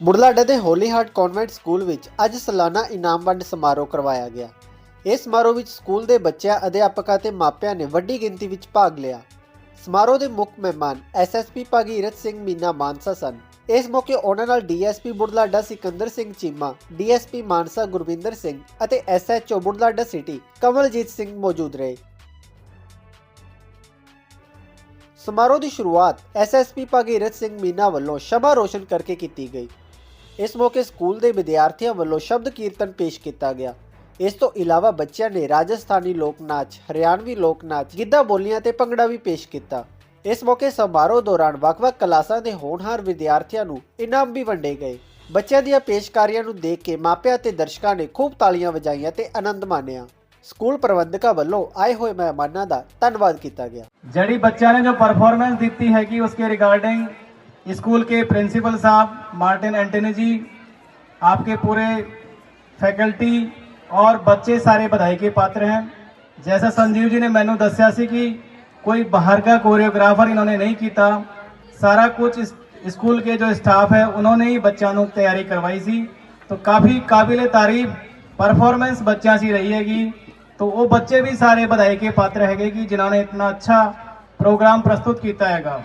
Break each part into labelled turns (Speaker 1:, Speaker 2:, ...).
Speaker 1: ਬੁੜਲਾਡਾ ਦੇ ਹੋਲੀ heart convent school ਵਿੱਚ ਅੱਜ ਸਾਲਾਨਾ ਇਨਾਮ ਵੰਡ ਸਮਾਰੋਹ ਕਰਵਾਇਆ ਗਿਆ। ਇਸ ਸਮਾਰੋਹ ਵਿੱਚ ਸਕੂਲ ਦੇ ਬੱਚਿਆਂ, ਅਧਿਆਪਕਾਂ ਤੇ ਮਾਪਿਆਂ ਨੇ ਵੱਡੀ ਗਿਣਤੀ ਵਿੱਚ ਭਾਗ ਲਿਆ। ਸਮਾਰੋਹ ਦੇ ਮੁੱਖ ਮਹਿਮਾਨ ਐਸਐਸਪੀ ਭਗੀਰਥ ਸਿੰਘ ਮੀਨਾ ਮਾਨਸਾ ਸਨ। ਇਸ ਮੌਕੇ ਉਹਨਾਂ ਨਾਲ ਡੀਐਸਪੀ ਬੁਢਲਾਡਾ ਸਿਕੰਦਰ ਸਿੰਘ ਚੀਮਾ ਡੀਐਸਪੀ ਮਾਨਸਾ ਗੁਰਵਿੰਦਰ ਸਿੰਘ ਅਤੇ ਐਸਐਚਓ ਬੁਢਲਾਡਾ ਸਿਟੀ ਕਮਲਜੀਤ ਸਿੰਘ ਮੌਜੂਦ ਰਹੇ। ਸਮਾਰੋਹ ਦੀ ਸ਼ੁਰੂਆਤ ਐਸਐਸਪੀ ਭਗੀਰਥ ਸਿੰਘ ਮੀਨਾ ਵੱਲੋਂ ਸ਼ਬਾ ਰੋਸ਼ਨ ਕਰਕੇ ਕੀਤੀ ਗਈ। ਇਸ ਮੌਕੇ ਸਕੂਲ ਦੇ ਵਿਦਿਆਰਥੀਆਂ ਵੱਲੋਂ ਸ਼ਬਦ ਕੀਰਤਨ ਪੇਸ਼ ਕੀਤਾ ਗਿਆ। ਇਸ ਤੋਂ ਇਲਾਵਾ ਬੱਚਿਆਂ ਨੇ ਰਾਜਸਥਾਨੀ ਲੋਕ ਨਾਚ, ਹਰਿਆਣਵੀ ਲੋਕ ਨਾਚ, ਗਿੱਧਾ ਬੋਲੀਆਂ ਤੇ ਭੰਗੜਾ ਵੀ ਪੇਸ਼ ਕੀਤਾ। ਇਸ ਮੌਕੇ ਸਮਾਰੋਹ ਦੌਰਾਨ ਵੱਖ-ਵੱਖ ਕਲਾਸਾਂ ਦੇ ਹੋਣਹਾਰ ਵਿਦਿਆਰਥੀਆਂ ਨੂੰ ਇਨਾਮ ਵੀ ਵੰਡੇ ਗਏ। ਬੱਚਿਆਂ ਦੀਆਂ ਪੇਸ਼ਕਾਰੀਆਂ ਨੂੰ ਦੇਖ ਕੇ ਮਾਪਿਆਂ ਤੇ ਦਰਸ਼ਕਾਂ ਨੇ ਖੂਬ ਤਾਲੀਆਂ ਵਜਾਈਆਂ ਤੇ ਆਨੰਦ ਮਾਣਿਆ। ਸਕੂਲ ਪ੍ਰਬੰਧਕਾਂ ਵੱਲੋਂ ਆਏ ਹੋਏ ਮਹਿਮਾਨਾਂ ਦਾ ਧੰਨਵਾਦ ਕੀਤਾ ਗਿਆ।
Speaker 2: ਜਿਹੜੀ ਬੱਚਿਆਂ ਨੇ ਜੋ ਪਰਫਾਰਮੈਂਸ ਦਿੱਤੀ ਹੈਗੀ, ਉਸਕੇ ਰਿਗਾਰਡਿੰਗ स्कूल के प्रिंसिपल साहब, मार्टिन एंटनी जी, आपके पूरे फैकल्टी और बच्चे सारे बधाई के पात्र हैं। जैसा संजीव जी ने मैनू दस्या कि कोई बाहर का कोरियोग्राफर इन्होंने नहीं किया सारा कुछ स्कूल के जो स्टाफ है, उन्होंने ही बच्चों तैयारी करवाई सी। तो काफ़ी काबिल तारीफ़, परफॉर्मेंस बच्चों सी रही हैगी। तो वो बच्चे भी सारे बधाई के पात्र है कि जिन्होंने इतना अच्छा प्रोग्राम प्रस्तुत किया हैगा।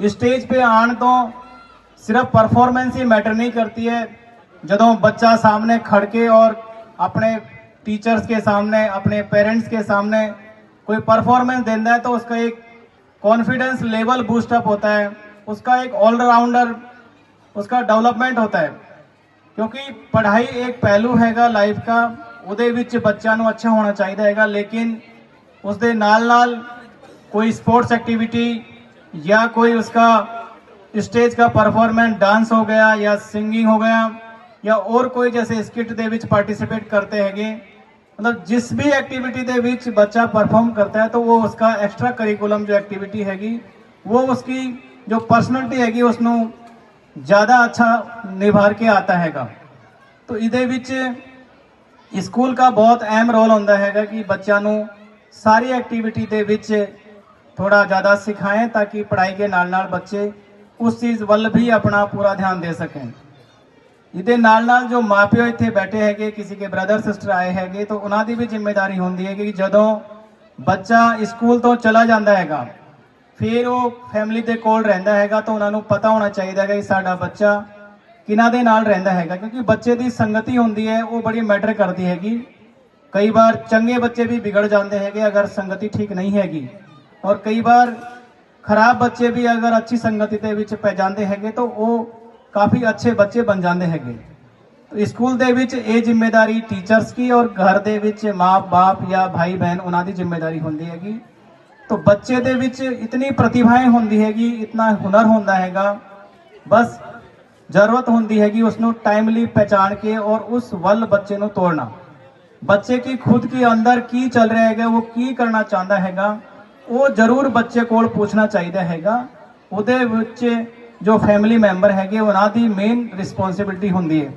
Speaker 2: स्टेज पे आने तो सिर्फ़ परफॉर्मेंस ही मैटर नहीं करती है। ਜਦੋਂ बच्चा सामने खड़ के और अपने टीचर्स के सामने अपने पेरेंट्स के सामने कोई परफॉर्मेंस देता है तो उसका एक कॉन्फिडेंस लेवल बूस्टअप होता है। उसका एक ऑलराउंडर उसका डेवलपमेंट होता है। क्योंकि पढ़ाई एक पहलू हैगा लाइफ का वो ਵਿੱਚ अच्छा होना चाहिए है लेकिन उसके ਲੇਕਿਨ नाल, ਦੇ ਨਾਲ ਨਾਲ या कोई उसका स्टेज का परफॉर्मेंस डांस हो गया या सिंगिंग हो गया या और ਕੋਈ ਜੈਸੇ ਸਕਿੱਟ ਦੇ ਵਿੱਚ ਪਾਰਟਿਸਿਪੇਟ करते ਹੈਗੇ मतलब जिस भी एक्टिविटी ਦੇ ਵਿੱਚ ਬੱਚਾ परफॉर्म करता है तो वो उसका एक्स्ट्रा करिकुलम जो एक्टिविटी हैगी वो उसकी जो पर्सनैलिटी हैगी ਉਸ ਨੂੰ ਜ਼ਿਆਦਾ ਅੱਛਾ ਨਿਭਾਰ ਕੇ ਆਤਾ ਹੈਗਾ ਤੋ ਇਹਦੇ ਵਿੱਚ ਸਕੂਲ ਦਾ ਬਹੁਤ ਅਹਿਮ ਰੋਲ ਹੁੰਦਾ ਹੈਗਾ ਕਿ ਬੱਚਿਆਂ ਨੂੰ ਸਾਰੀ ਐਕਟੀਵਿਟੀ ਦੇ ਵਿੱਚ ਥੋੜਾ ਜ਼ਿਆਦਾ ਸਿਖਾएं ਤਾਂ ਕਿ ਪੜ੍ਹਾਈ ਦੇ ਨਾਲ ਨਾਲ ਬੱਚੇ ਉਸ ਚੀਜ਼ ਵੱਲ ਵੀ ਆਪਣਾ ਪੂਰਾ ਧਿਆਨ ਦੇ ਸਕਣ। ਇਹਦੇ ਨਾਲ ਨਾਲ ਜੋ ਮਾਪਿਓ ਇੱਥੇ ਬੈਠੇ ਹੈਗੇ, ਕਿਸੇ ਕੇ ਬ੍ਰਦਰ ਸਿਸਟਰ ਆਏ ਹੈਗੇ, ਤਾਂ ਉਹਨਾਂ ਦੀ ਵੀ ਜ਼ਿੰਮੇਵਾਰੀ ਹੁੰਦੀ ਹੈ ਕਿ ਜਦੋਂ ਬੱਚਾ ਸਕੂਲ ਤੋਂ ਚਲਾ ਜਾਂਦਾ ਹੈਗਾ, ਫਿਰ ਉਹ ਫੈਮਿਲੀ ਦੇ ਕੋਲ ਰਹਿੰਦਾ ਹੈਗਾ ਤਾਂ ਉਹਨਾਂ ਨੂੰ ਪਤਾ ਹੋਣਾ ਚਾਹੀਦਾ ਹੈ ਕਿ ਸਾਡਾ ਬੱਚਾ ਕਿਹਨਾਂ ਦੇ ਨਾਲ ਰਹਿੰਦਾ ਹੈਗਾ, ਕਿਉਂਕਿ ਬੱਚੇ ਦੀ ਸੰਗਤੀ ਹੁੰਦੀ ਹੈ, ਉਹ ਬੜੀ ਮੈਟਰ ਕਰਦੀ ਹੈਗੀ। ਕਈ ਵਾਰ ਚੰਗੇ ਬੱਚੇ ਵੀ ਵਿਗੜ ਜਾਂਦੇ ਹੈਗੇ ਅਗਰ ਸੰਗਤੀ ਠੀਕ ਨਹੀਂ ਹੈਗੀ। ਔਰ ਕਈ ਵਾਰ ਖਰਾਬ ਬੱਚੇ ਵੀ ਅਗਰ ਅੱਛੀ संगति ਦੇ ਵਿੱਚ ਪੈ ਜਾਂਦੇ ਹੈਗੇ ਤਾਂ ਉਹ ਕਾਫੀ ਅੱਛੇ ਬੱਚੇ ਬਣ ਜਾਂਦੇ ਹੈਗੇ। ਸਕੂਲ ਦੇ ਵਿੱਚ ਇਹ ਜ਼ਿੰਮੇਵਾਰੀ ਟੀਚਰਸ ਕੀ ਔਰ ਘਰ ਦੇ ਵਿੱਚ ਮਾਪੇ ਜਾਂ ਭਾਈ ਬਹਿਨ ਉਹਨਾਂ ਦੀ ਜ਼ਿੰਮੇਵਾਰੀ ਹੁੰਦੀ ਹੈਗੀ। ਤਾਂ ਬੱਚੇ ਦੇ ਵਿੱਚ ਇਤਨੀ ਪ੍ਰਤਿਭਾएं ਹੁੰਦੀ ਹੈਗੀ, ਇਤਨਾ ਹੁਨਰ ਹੁੰਦਾ ਹੈਗਾ। ਬਸ ਜ਼ਰੂਰਤ ਹੁੰਦੀ ਹੈਗੀ ਉਸ ਨੂੰ ਟਾਈਮਲੀ ਪਛਾਣ ਕੇ ਔਰ ਉਸ ਵੱਲ ਬੱਚੇ ਨੂੰ ਤੋੜਨਾ। ਬੱਚੇ ਕੀ ਖੁਦ ਕੇ ਅੰਦਰ ਕੀ ਚੱਲ ਰਿਹਾ ਹੈਗਾ, ਉਹ ਕੀ ਕਰਨਾ ਚਾਹੁੰਦਾ ਹੈਗਾ ਉਹ ਜ਼ਰੂਰ ਬੱਚੇ ਕੋਲ ਪੁੱਛਣਾ ਚਾਹੀਦਾ ਹੈਗਾ। ਉਹਦੇ ਵਿੱਚ ਜੋ ਫੈਮਿਲੀ ਮੈਂਬਰ ਹੈਗੇ, ਉਹਨਾਂ ਦੀ ਮੇਨ ਰਿਸਪੌਂਸਿਬਿਲਟੀ ਹੁੰਦੀ ਹੈ।